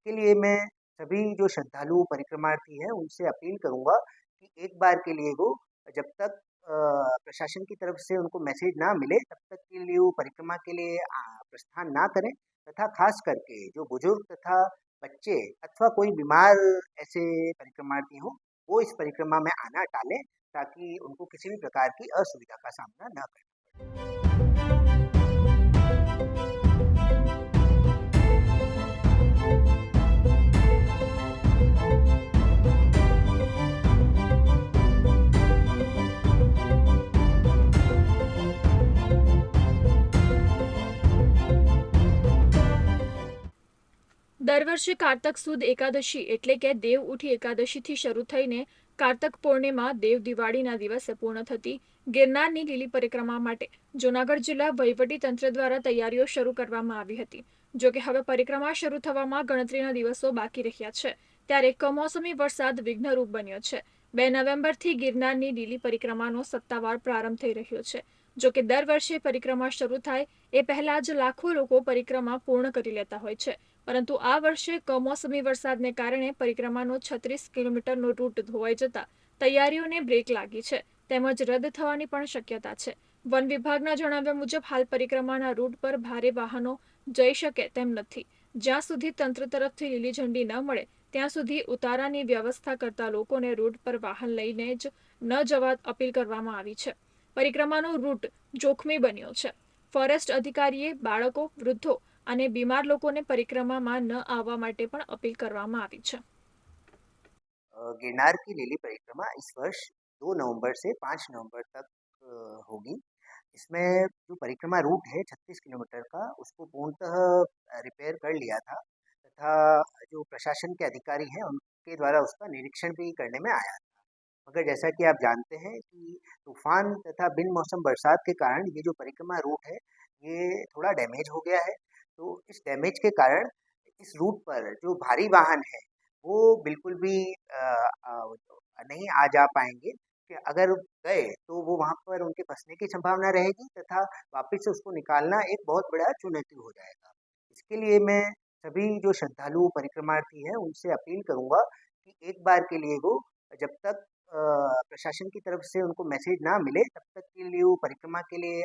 इसके लिए मैं सभी जो श्रद्धालु परिक्रमार्थी हैं, उनसे अपील करूँगा कि एक बार के लिए वो जब तक प्रशासन की तरफ़ से उनको मैसेज ना मिले, तब तक के लिए वो परिक्रमा के लिए प्रस्थान ना करें तथा खास करके जो बुज़ुर्ग तथा बच्चे अथवा कोई बीमार ऐसे परिक्रमार्थी हों, वो इस परिक्रमा में आना टालें ताकि उनको किसी भी प्रकार की असुविधा का सामना न करना पड़े। દર વર્ષે કારતક સુદ એકાદશી એટલે કે દેવ ઉઠી એકાદશીથી શરૂ થઈને કારતક પૂર્ણિમા, દેવ દિવાળીના દિવસે પૂર્ણ થતી ગિરનારની લીલી પરિક્રમા માટે જૂનાગઢ જિલ્લા તંત્ર દ્વારા તૈયારીઓ શરૂ કરવામાં આવી હતી. જો કે હવે પરિક્રમા શરૂ થવામાં ગણતરીના દિવસો બાકી રહ્યા છે. ત્યારે કમોસમી વરસાદ વિઘ્નરૂપ બન્યો છે. બે નવેમ્બરથી ગિરનારની લીલી પરિક્રમાનો સત્તાવાર પ્રારંભ થઈ રહ્યો છે. જો કે દર વર્ષે પરિક્રમા શરૂ થાય એ પહેલા જ લાખો લોકો પરિક્રમા પૂર્ણ કરી લેતા હોય છે. પરંતુ આ વર્ષે કમોસમી વરસાદને કારણે પરિક્રમાનો છત્રીસ કિલોમીટરનો રૂટ ધોવાઈ જતા તૈયારીઓને બ્રેક લાગી છે. તેમજ રદ થવાની પણ શક્યતા છે. વન વિભાગના જણાવ્યા મુજબ, હાલ પરિક્રમાના રૂટ પર ભારે વાહનો જઈ શકે તેમ નથી. જ્યાં સુધી તંત્ર તરફથી લીલી ઝંડી ન મળે, ત્યાં સુધી ઉતારાની વ્યવસ્થા કરતા લોકોને રૂટ પર વાહન લઈને જ ન જવા અપીલ કરવામાં આવી છે. પરિક્રમાનો રૂટ જોખમી બન્યો છે. ફોરેસ્ટ અધિકારીએ બાળકો, વૃદ્ધો અને બીમાર લોકોને પરિક્રમામાં ન આવવા માટે પણ અપીલ કરવામાં આવી છે अ, गिरनार की लिली परिक्रमा इस वर्ष 2 नवंबर से 5 नवंबर तक अ, होगी इसमें जो परिक्रमा रूट है 36 किलोमीटर का उसको पूर्णतः रिपेयर कर लिया था तथा जो प्रशासन के अधिकारी हैं उनके द्वारा उसका निरीक्षण भी करने में आया था मगर जैसा कि आप जानते हैं कि तूफान तथा बिन मौसम बरसात के कारण ये जो परिक्रमा रूट है ये थोड़ा डैमेज हो गया है तो इस डैमेज के कारण इस रूट पर जो भारी वाहन है वो बिल्कुल भी अ, नहीं आ जा पाएँगे। कि अगर गए तो वो वहाँ पर उनके फंसने की संभावना रहेगी तथा वापस से उसको निकालना एक बहुत बड़ा चुनौती हो जाएगा। इसके लिए मैं सभी जो श्रद्धालु परिक्रमार्थी हैं उनसे अपील करूँगा कि एक बार के लिए वो जब तक प्रशासन की तरफ़ से उनको मैसेज ना मिले तब तक के लिए वो परिक्रमा के लिए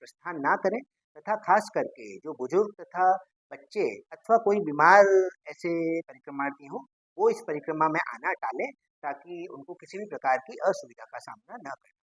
प्रस्थान ना करें। तथा खास करके जो बुज़ुर्ग तथा बच्चे अथवा कोई बीमार ऐसे परिक्रमार्थी हो, वो इस परिक्रमा में आना टालें ताकि उनको किसी भी प्रकार की असुविधा का सामना न करना।